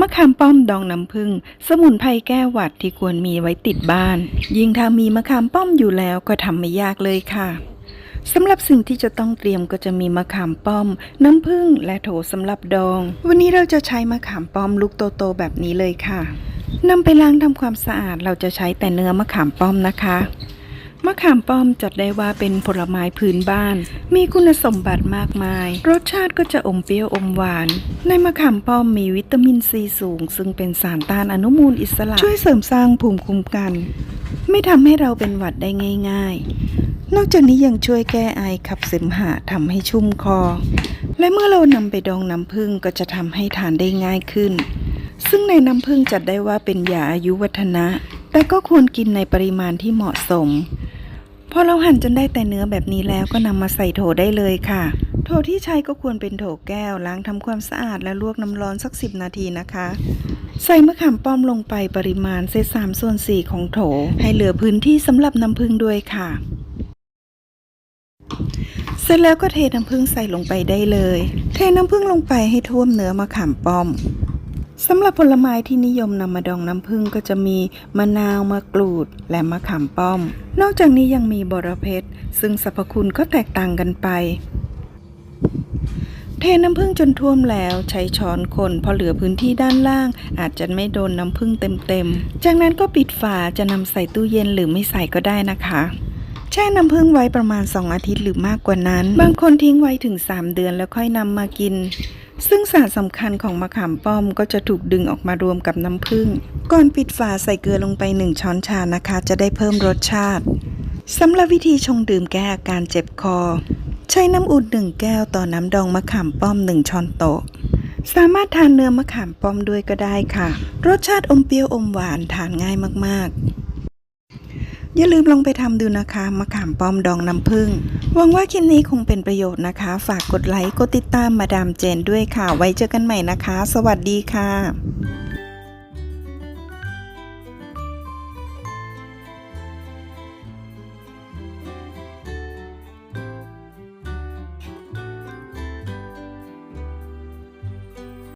มะขามป้อมดองน้ำผึ้งสมุนไพรแก้หวัดที่ควรมีไว้ติดบ้าน ยิ่งถ้ามีมะขามป้อมอยู่แล้วก็ทำไม่ยากเลยค่ะสำหรับสิ่งที่จะต้องเตรียมก็จะมีมะขามป้อม น้ำผึ้งและโถสำหรับดอง วันนี้เราจะใช้มะขามป้อมลูกโตๆแบบนี้เลยค่ะนำไปล้างทำความสะอาดเราจะใช้แต่เนื้อมะขามป้อมนะคะ มะขามป้อมจัดได้ว่าเป็นผลไม้พื้นบ้าน มีคุณสมบัติมากมาย รสชาติก็จะอมเปรี้ยวอมหวาน ในมะขามป้อมมีวิตามินซีสูง ซึ่งเป็นสารต้านอนุมูลอิสระช่วยเสริมสร้างภูมิคุ้มกัน ไม่ทำให้เราเป็นหวัดได้ง่าย ๆ นอกจากนี้ยังช่วยแก้ไอขับเสมหะทำให้ชุ่มคอ และเมื่อเรานำไปดองน้ำผึ้งก็จะทำให้ทานได้ง่ายขึ้น ซึ่งในน้ำผึ้งจัดได้ว่าเป็นยาอายุวัฒนะ แต่ก็ควรกินในปริมาณที่เหมาะสม พอเราหั่นจนได้แต่เนื้อแบบนี้แล้วก็นำมาใส่โถได้เลยค่ะ โถที่ใช้ก็ควรเป็นโถแก้ว ล้างทำความสะอาดและลวกน้ำร้อนสักสิบนาทีนะคะ ใส่มะขามป้อมลงไปปริมาณเศษสามส่วนสี่ของโถ ให้เหลือพื้นที่สำหรับน้ำผึ้งด้วยค่ะ เสร็จแล้วก็เทน้ำผึ้งใส่ลงไปได้เลย เทน้ำผึ้งลงไปให้ท่วมเนื้อมะขามป้อม สำหรับผลไม้ที่นิยมนำมาดองน้ำผึ้งก็จะมีมะนาวมะกรูด และมะขามป้อม นอกจากนี้ยังมีบรเพชรซึ่งสรรพคุณก็แตกต่างกันไป เทน้ำผึ้งจนท่วมแล้วใช้ช้อนคนพอเหลือพื้นที่ด้านล่าง อาจจะไม่โดนน้ำผึ้งเต็มๆ จากนั้นก็ปิดฝาจะนำใส่ตู้เย็นหรือไม่ใส่ก็ได้นะคะแช่น้ำผึ้งไว้ประมาณ 2 อาทิตย์หรือมากกว่านั้น บางคนทิ้งไว้ถึง 3 เดือนแล้วค่อยนำมากิน ซึ่งสารสำคัญของมะขามป้อมก็จะถูกดึงออกมารวมกับน้ำผึ้ง ก่อนปิดฝาใส่เกลือลงไป 1 ช้อนชานะคะ จะได้เพิ่มรสชาติสำหรับวิธีชงดื่มแก้อาการเจ็บคอ ใช้น้ำอุ่นหนึ่งแก้วต่อน้ำดองมะขามป้อม 1 ช้อนโต๊ะ สามารถทานเนื้อมะขามป้อมด้วยก็ได้ค่ะ รสชาติอมเปรี้ยวอมหวานทานง่ายมากๆ อย่าลืมลองไปทำดูนะคะมะขามป้อมดองน้ำผึ้งหวังว่าคลิปนี้คงเป็นประโยชน์นะคะ ฝากกดไลค์กดติดตามมาดามเจนด้วยค่ะ ไว้เจอกันใหม่นะคะ สวัสดีค่ะ